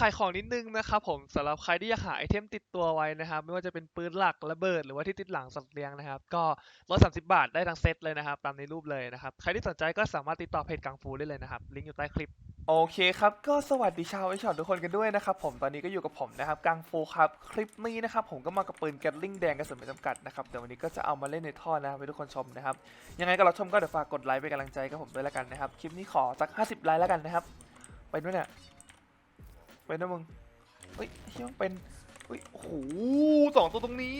ขายของนิดนึงนะครับผมสำหรับใครที่อยากหาไอเทมติดตัวไว้นะครับ ไม่ว่าจะเป็นปืนหลักระเบิด หรือว่าที่ติดหลังสัตว์เลี้ยงนะครับ ก็ร้อยสามสิบาทได้ทั้งเซตเลยนะครับ ตามในรูปเลยนะครับ ใครที่สนใจก็สามารถติดต่อเพจกังฟูได้เลยนะครับ ลิงก์อยู่ใต้คลิป โอเคครับ ก็สวัสดีชาวไอช็อตทุกคนกันด้วยนะครับผมตอนนี้ก็อยู่กับผมนะครับกังฟูครับคลิปนี้นะครับผมก็มากับปืนแกตลิงแดงกระสุนไม่จำกัดนะครับเดี๋ยววันนี้ก็จะเอามาเล่นในท่อนะครับให้ทุกคนชมนะครับยังไงก็เรับชมก็เดี๋ยวฝากกดไลค์เป็นกำลังใจกับผมด้วยล้วกันนะครับคลิปนี้ขอสัก 50ไลค์แล้วกันนะครับไปด้วยเนี่ย ไปด้วยมึงเฮ้ยเฮ้ยมันเป็นเฮ้ยโอ้โหสองตัวตรงนี้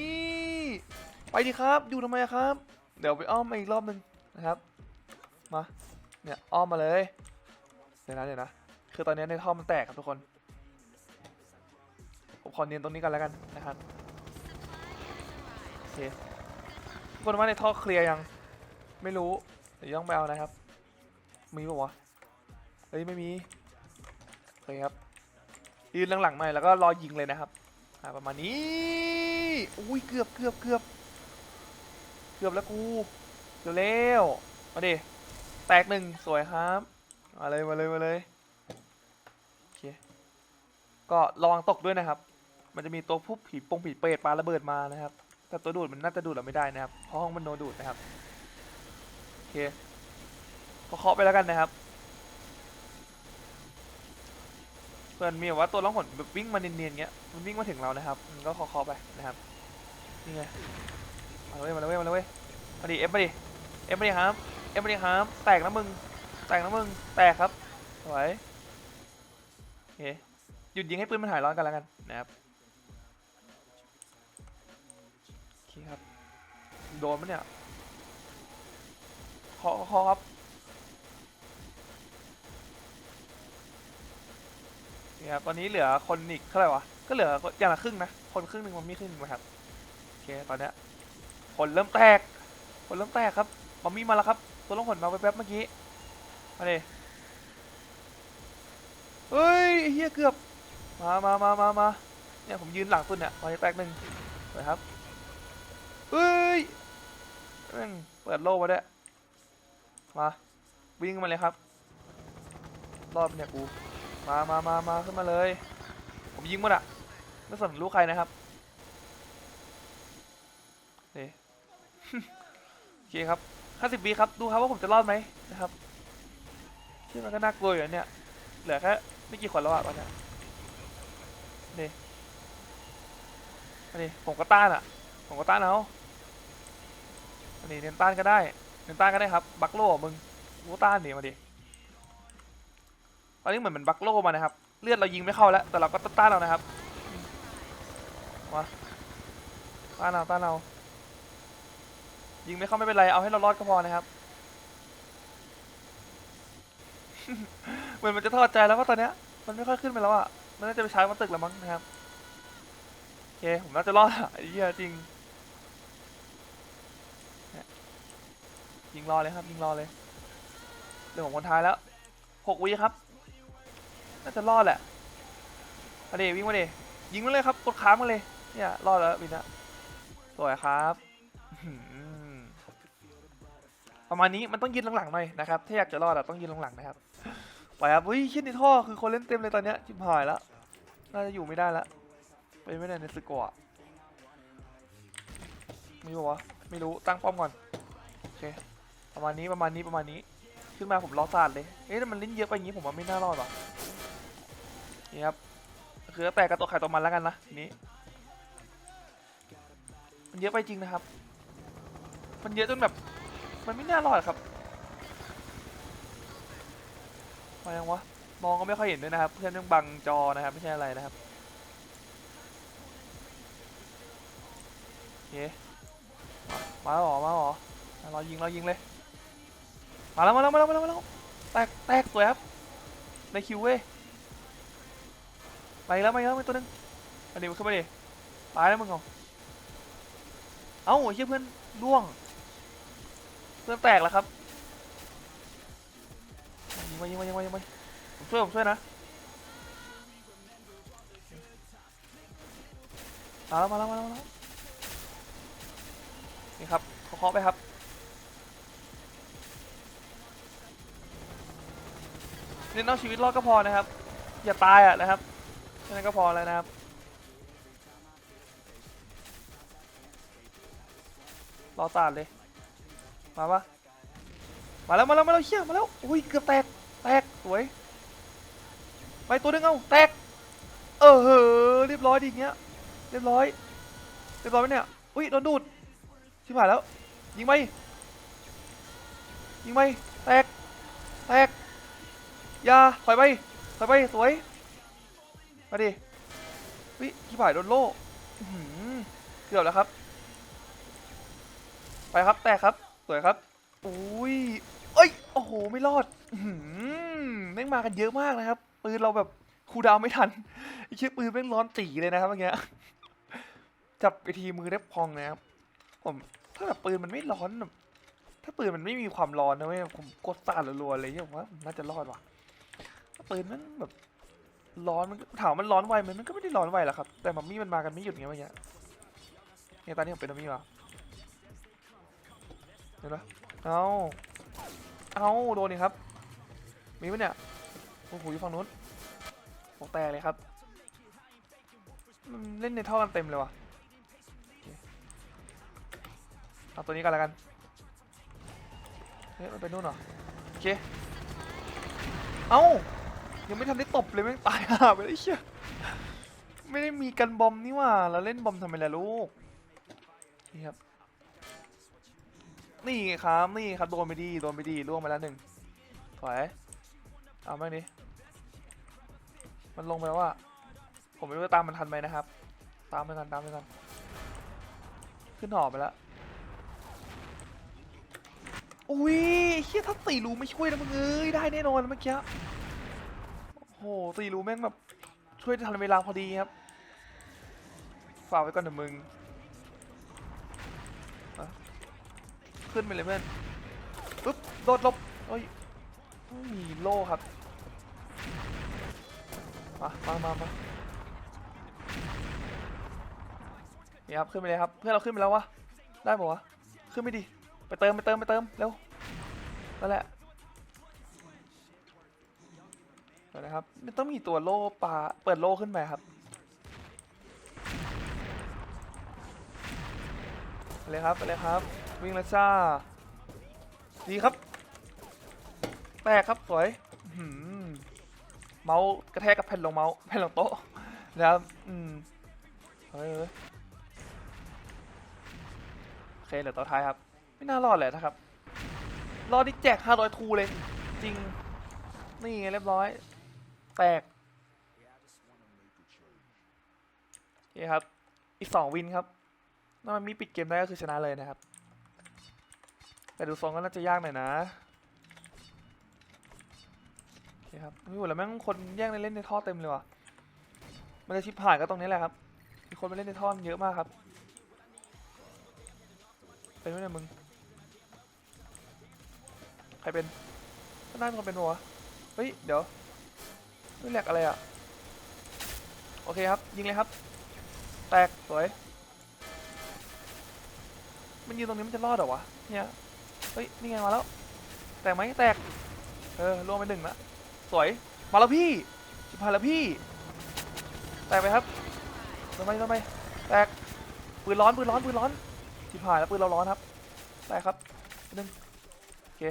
ไปดิครับอยู่ทำไมครับ เดี๋ยวไปอ้อมมาอีกรอบหนึงนะครับ มาเนี่ยอ้อมมาเลยเดี๋ยวนะเดี๋ยวนะคือตอนนี้ในท่อมันแตกครับทุกคนผมขอเนียนตรงนี้กันแล้วกันนะครับโอเคทุกคนว่าในท่อเคลียร์ยังไม่รู้เดี๋ยวต้องไปเอานะครับ มีปะวะเฮ้ยไม่มีโอเคครับ ยืนหลังๆหน่แล้วก็รอยิงเลยนะครับประมาณนี้อุ้ยเกือบเกือบเกือบเกือบแล้วกูเร็วมาดิแตกหนึ่งสวยครับมาเลยมาเลยมาเลยโอเคก็ระวังตกด้วยนะครับ มันจะมีตัวผู้ผีปงผีเปรตปลาระเบิดมานะครับแต่ตัวดูดมันน่าจะดูดเราไม่ได้นะครับเพราะห้องมันโนดูดนะครับโอเคก็เคาะไปแล้วกันนะครับ เพื่อนมีแบบว่าตัวล่องหนแบบวิ่งมาเนียนๆเงี้ยมันวิ่งมาถึงเรานะครับมันก็เคาะๆไปนะครับนี่ไงมาเลยมาเลยมาเลยมาดิเอฟมาดิเอฟมาดิครับเอฟมาดิครับแตกนะมึงแตกนะมึงแตกครับสวยโอเคหยุดยิงให้ปืนมันหายร้อนกันแล้วกันนะครับโอเคครับโดนมันเนี่ยคาะเคาะครับ นี่ครับตอนนี้เหลือคนอีกเท่าไหร่วะก็เหลืออย่างละครึ่งนะคนครึ่งหนึ่งมันมีครึ่งนะครับโอเคตอนเนี้ยคนเริ่มแตกคนเริ่มแตกครับบอมมี่มาแล้วครับ ตัวล่องหนมาแป๊บๆเมื่อกี้มาดิเฮ้ยเฮียเกือบมามามามามาเนี่ยผมยืนหลังตุนเนี่ยมาแตกหนึ่งสวยครับเฮ้ยเปิดโล่มาด้วยมาวิ่งมาเลยครับรอบเนี่ยกู มามามามาขึ้นมาเลย ผมยิงหมันอะไม่สนรู้ใครนะครับเฮ้โอเคครับห้าสิบวิครับดูครับว่าผมจะรอดไหมนะครับที่มันก็น่ากลัวอยู่เนี่ยเหลือแค่ไม่กี่คนแล้วอะตอนนี้ยนี่อันนี้ผมก็ต้านอะผมก็ต้านเอาอันนี้เน้นต้านก็ได้เน้นต้านก็ได้ครับ บักโล่มึงกูต้านดิมาดิ อนนี้เหมือนมันบักโล่มานะครับ เลือดเรายิงไม่เข้าแล้ว แต่เราก็ต้านเอานะครับมาต้านเอาต้านเอายิงไม่เข้าไม่เป็นไร เอาให้เรารอดก็พอนะครับ เหมือนมันจะทอดใจแล้วว่าตอนเนี้ย มันไม่ค่อยขึ้นไปแล้วอะ มันน่าจะไปใช้มาตึกแล้วมั้งนะครับโอเค ผมน่าจะรอดอะเหี้ยจริงยยิงรอเลยครับ ยิงรอเลยเรื่องของคนท้ายแล้วหกวิครับ น่าจะรอดแหละมาดิวิ่งมาดิยิงมาเลยครับกดค้างมาเลยเนี่ยรอดแล้ววินนะสวยครับประมาณนี้มันต้องยืนหลังๆหน่อยนะครับถ้าอยากจะรอดอะต้องยืนหลังๆนะครับไปครับอุ้ยชิ้นในท่อคือคนเล่นเต็มเลยตอนเนี้ยชิบหายแล้วน่าจะอยู่ไม่ได้แล้วไปไม่ได้ในสกอร์ม่รู้วะไม่รู้ตั้งป้อมก่อนโอเคประมาณนี้ประมาณนี้ประมาณนี้ ขึ้นมาผมล้อสาดเลยเอ๊ะแต่มันลิ้นเยอะไปอย่างนี้ผมว่าไม่น่ารอดหรอก นี่ครับคือแต่กระตัวไข่ตัวมันแล้วกันนะทีนี้ มันเยอะไปจริงนะครับ มันเยอะจนแบบ มันไม่น่ารอดครับมายังวะมองก็ไม่ค่อยเห็นด้วยนะครับ เพื่อนต้องบังจอนะครับ ไม่ใช่อะไรนะครับเมาแล้วหรอมาหรอรายิงรายิงเลยมาแล้วมาแล้วมาแล้วมาแล้วมาแล้วแตกแตกสวยครับในคิวเว้ย ไปแล้วมาแล้วมาตัวนึงมาดิขึ้นมาดิตายแล้วมึงเหรอเอ้าไอ้เหี้ยเพื่อนล่วง เพื่อนแตกแล้วครับยิงมายิงมายิงมายิงมาผมช่วยผมช่วยนะมาแล้วมาแล้วมาแล้วมาแล้วนี่ครับเคาะไปครับเน้นเอาชีวิตรอดก็พอนะครับ อย่าตายอะนะครับ นั้นก็พอแล้วนะครับ รอตาดเลย มาปะมาแล้วมาแล้วมาแล้วเชี่ยมาแล้วอุ้ยเกือบแตก แตก สวย ไปตัวนึงเอาแตก เออเหอเรียบร้อยดีอย่างเงี้ย เรียบร้อย เรียบร้อยไหมเนี่ย อุ้ยโดนดูดชิบหายแล้ว ยิงไปยิงไปแตก แตกอยาถอยไปถอยไป สวย มาดิวิชิบหายโดนโล่เกือบแล้วครับ ไปครับแตกครับ สวยครับอุ้ยเอ้ยโอ้โหไม่รอดอืแม่งมากันเยอะมากนะครับปืนเราแบบคูดาวไม่ทันไอ้ชี่ยปืนแม่งร้อนจีเลยนะครับเมื่อกี้จับไปทีมือได้พองนะครับผมถ้าแบบปืนมันไม่ร้อนแบบถ้าปืนมันไม่มีความร้อนนะเว้ยผมกดสาดรัวๆเลยเนี่ยผมว่าน่าจะรอดว่ะปืนมันแบบ ร้อนมันถามว่ามันร้อนไวไหมมันก็ไม่ได้ร้อนไวหรอกครับ แต่มัมมี่มันมากันไม่หยุดไงเมื่อกี้เนี่ยตอนนี้ผมเป็นมัมมี่วะเห็นปะเอาเอาโดนนี่ครับ มีปะเนี่ย โอ้โหอยู่ฝั่งนู้นโอ้แตกเลยครับ เล่นในท่อกันเต็มเลยว่ะเอาตัวนี้กันแล้วกัน เฮ้ย มันไปนู่นเหรอ โอเค เอ้า ยังไม่ทันได้ตบเลยแม่งตายห่าไปเลยเชี่ยไม่ได้มีกันบอมนี่ว่าเราเล่นบอมทำไมล่ะลูกนี่ครับนี่ไงครับนี่ครับโดนไปดีโดนไปดีล่วงไปแล้วหนึ่งถอยเอาแม่งดิมันลงไปแล้วอะผมไม่รู้จะตามมันทันไหมนะครับ ตามไปกันตามไปกันขึ้นหอไปแล้วอุ้ยเฮียถ้าตีรูไม่ช่วยนะมึงเอ้ยได้แน่นอนเมื่อกี้ โอ้โหตีรูแม่งแบบช่วยทันเวลาพอดีครับฝากไว้ก่อนเถอะมึงขึ้นไปเลยเพื่อนปึ๊บโดดลบเอ้ยม่มีโล่ครับ มามามามานี่ครับขึ้นไปเลยครับ เพื่อนเราขึ้นไปแล้ววะ ได้ปะวะ ขึ้นไม่ดี ไปเติมไปเติมไปเติมเร็วนั่นแหละ ดี๋ยวนะครับมันต้องมีตัวโล่ปลาเปิดโล่ขึ้นไปครับไปเลยครับไปเลยครับ วิ่งแล้วจ้า ดีครับ แตกครับสวยเมาส์กระแทกกับแผ่นรองเมาส์แผ่นรองโต๊ะนะครับอืมเฮ้ยเฮ้ยโอเคเหลือตัวท้ายครับ ไม่น่ารอดเลยนะครับ รอดนี่แจก500ทูเลย จริง นี่ไงเรียบร้อย แตกโอเคครับ อีก2วินครับถ้ามันมีปิดเกมได้ก็คือชนะเลยนะครับ แต่ดูทรงก็น่าจะยากหน่อยนะโอเคครับไม่หมดแล้วแม่งคนแย่งในเล่นในท่อเต็มเลยว่ะ มันจะชิบหายก็ตรงนี้แหละครับ มีคนมาเล่นในท่อเยอะมากครับ เป็นไหมเนี่ยมึง ใครเป็นน่าเป็นคนเป็นหัวะเฮ้ย เดี๋ยว นี่แหลกอะไรอะ โอเคครับ ยิงเลยครับ แตก สวย มันยืนตรงนี้มันจะรอดเหรอวะ เนี่ย เฮ้ย นี่ไงมาแล้ว แตกไหมแตก เออล่วงไปหนึ่งละสวย มาแล้วพี่ชิบหายแล้วพี่ แตกไปครับทำไมทำไมแตก ปืนร้อน ปืนร้อน ปืนร้อนชิบหายแล้วปืนเราร้อนครับ แตกครับหนึ่งโอเค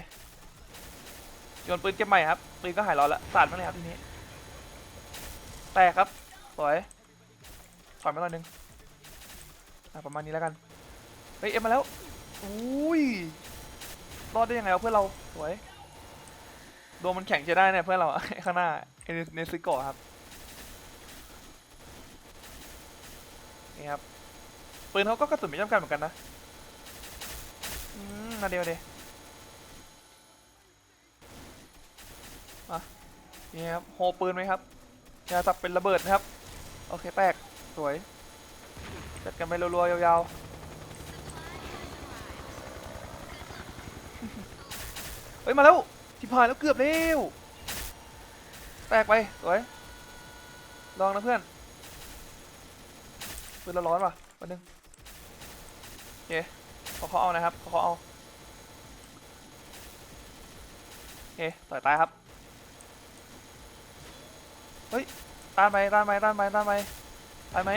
โยนปืนเก็บใหม่ครับปืนก็หายร้อนล้วสาดมาเลยครับทีนี้ แตกครับสวยถอยมาหน่อยหนึงอะประมาณนี้แล้วกัน เฮ้ยเอ็มมาแล้ว อุ้ย รอดได้ยังไงวะเพื่อนเรา สวยดวงมันแข็งใช้ได้เนี่ยเพื่อนเราข้างหน้าเนซิโกะครับ นี่ครับ ปืนเขาก็กระสุนไม่จำกัดเหมือนกันนะ อืมนาเดียวเดียวมานี่ครับ โฮปืนไหมครับ ยาสับเป็นระเบิดนะครับ โอเคแตกสวยจัดกันไปรัวๆยาวๆเฮ้ยมาแล้วทิพายแล้วเกือบเร็วแตกไปสวยลองนะเพื่อนปืนเราร้อนว่ะวันนึงโอเคเขาเขาเอานะครับขาเขาเอาโอเคต่อยตายครับ เฮ้ยตานไปตานไปตานไปตานไปตายไหม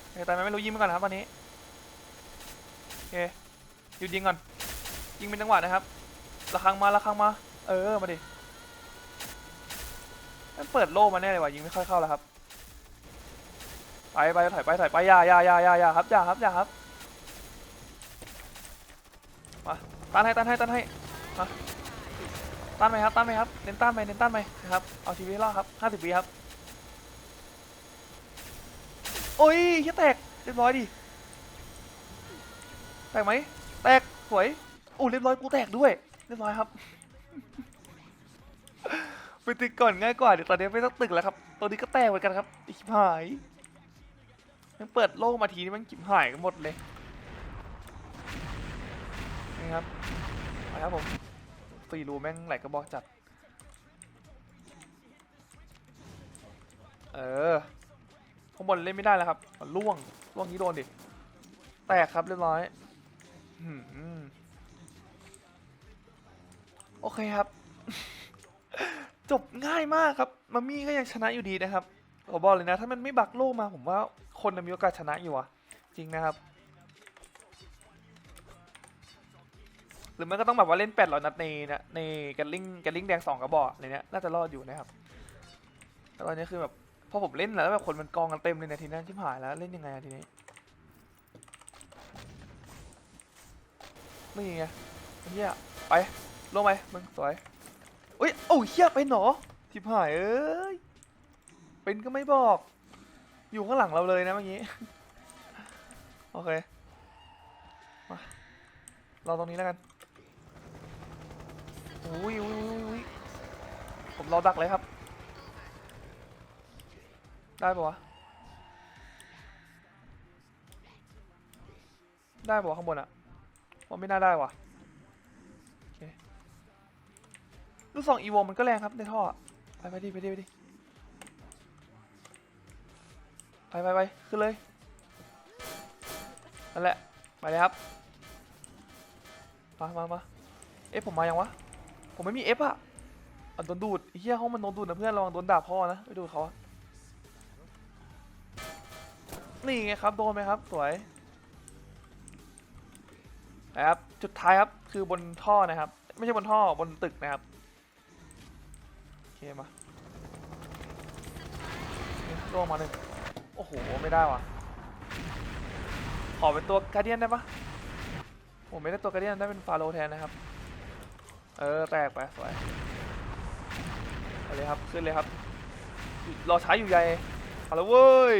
โอเคตายไหมไม่รู้ยิงไปก่อนนะครับตอนนี้โอเคหยุดยิงก่อนยิงเป็นจังหวะนะครับระคังมาระคังมา เออมาดิมันเปิดโล่มาแน่เลยว่ะยิงไม่ค่อยเข้าแล้วครับไปไปถอยไปถอยไปอย่าอย่าอย่าอย่าอย่าครับอย่าครับอย่าครับมาต้านให้ต้านให้ต้านให้มา ต้านไปครับต้านไปครับเน้นต้านไปเน้นต้านไปนะครับเอาชีวิตให้รอดครับห้าสิบวิครับโอ้ยเฮียแตกเรียบร้อยดิแตกไหมแตกสวยอู้เรียบร้อยกูแตกด้วยเรียบร้อยครับไปตึกก่อนง่ายกว่าเดี๋ยวตอนนี้ไม่ต้องตึกแล้วครับตัวนี้ก็แตกเหมือนกันครับไอ้ชิบหายมันเปิดโล่มาทีนี้มันจิบหายกันหมดเลยนี่ครับไปครับผม สี่รูแม่งไหลกระบอกจัด เออข้างบนเล่นไม่ได้แล้วครับมันล่วงล่วงนี้โดนดิ แตกครับเรียบร้อยโอเคครับ จบง่ายมากครับมามี่ก็ยังชนะอยู่ดีนะครับผมบอกเลยนะ ถ้ามันไม่บักโลกมาผมว่าคนมีโอกาสชนะอยู่อะจริงนะครับ หรือมันก็ต้องแบบว่าเล่นแปดร้อยนัดในนะในแกลลิงแกลลิงแดงสองกระบอกอะไรเนี้ยน่าจะรอดอยู่นะครับแต่ตอนนี้คือแบบพอผมเล่นแล้วแบบคนมันกองกันเต็มเลยในทีนั้นชิบหายแล้วเล่นยังไงทีนี้นี่ไงเฮียไปลงไปมึงสวยอุ้ยโอ้ยเฮียเป็นอทิพหายเอ้ยเป็นก็ไม่บอก อยู่ข้างหลังเราเลยนะเมื่อกี้โอเคมาเราตรงนี้แล้วกัน อุ้ยอุ้ยอุ้ยผมรอดักเลยครับ ได้ปะวะ ได้ปะวะข้างบนอะว่าไม่น่าได้วะลูกสองอีโวมันก็แรงครับในท่อ ไปไปดิไปดิไปดิไปไปไปขึ้นเลยนั่นแหละ ไปเลยครับ มามามาเอฟผมมายังวะ ผมไม่มีเอฟอะอะโดนดูดเฮียห้องมันโดนดูดนะเพื่อนระวังโดนด่าพ่อนะไปดูเขานี่ไงครับโดนไหมครับสวยนะครับจุดท้ายครับคือบนท่อนะครับ ไม่ใช่บนท่อบนตึกนะครับโอเคมาเนี่ยล่วงมาหนึ่งโอ้โหไม่ได้ว่ะขอเป็นตัวการเดียนได้ปะผมไม่ได้ตัวการเดียนได้เป็นฟาโรแทนนะครับ เออแตกไปสวยไปเลยครับขึ้นเลยครับรอช้าอยู่ใหญ่เอาละเว้ย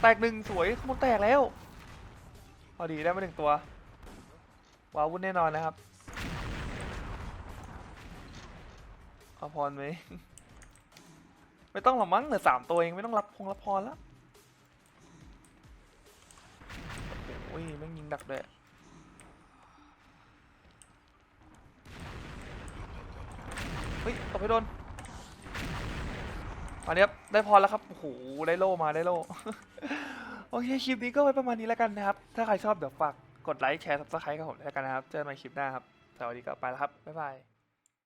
แตกหนึ่งสวยขโมยแตกแล้วพอดีได้มาหนึ่งตัวว้าวุ่นแน่นอนนะครับเอาพรไหมไม่ต้องหรอกมั้งเหลือสามตัวเองไม่ต้องรับพงรับพรแล้วโอ้ยแม่งยิงดักด้วย ฮ้ยตบให้โดนอันนี้ได้พรแล้วครับโอ้โหได้โล่มาได้โล่โอเคคลิปนี้ก็ไว้ประมาณนี้แล้วกันนะครับ ถ้าใครชอบเดี๋ยวฝากกดไลค์แชร์ซับสไครต์กับผมด้แล้วกันนะครับ เจอกันใหม่คลิปหน้าครับสวัสดีก็ไปแล้วครับบ๊ายบาย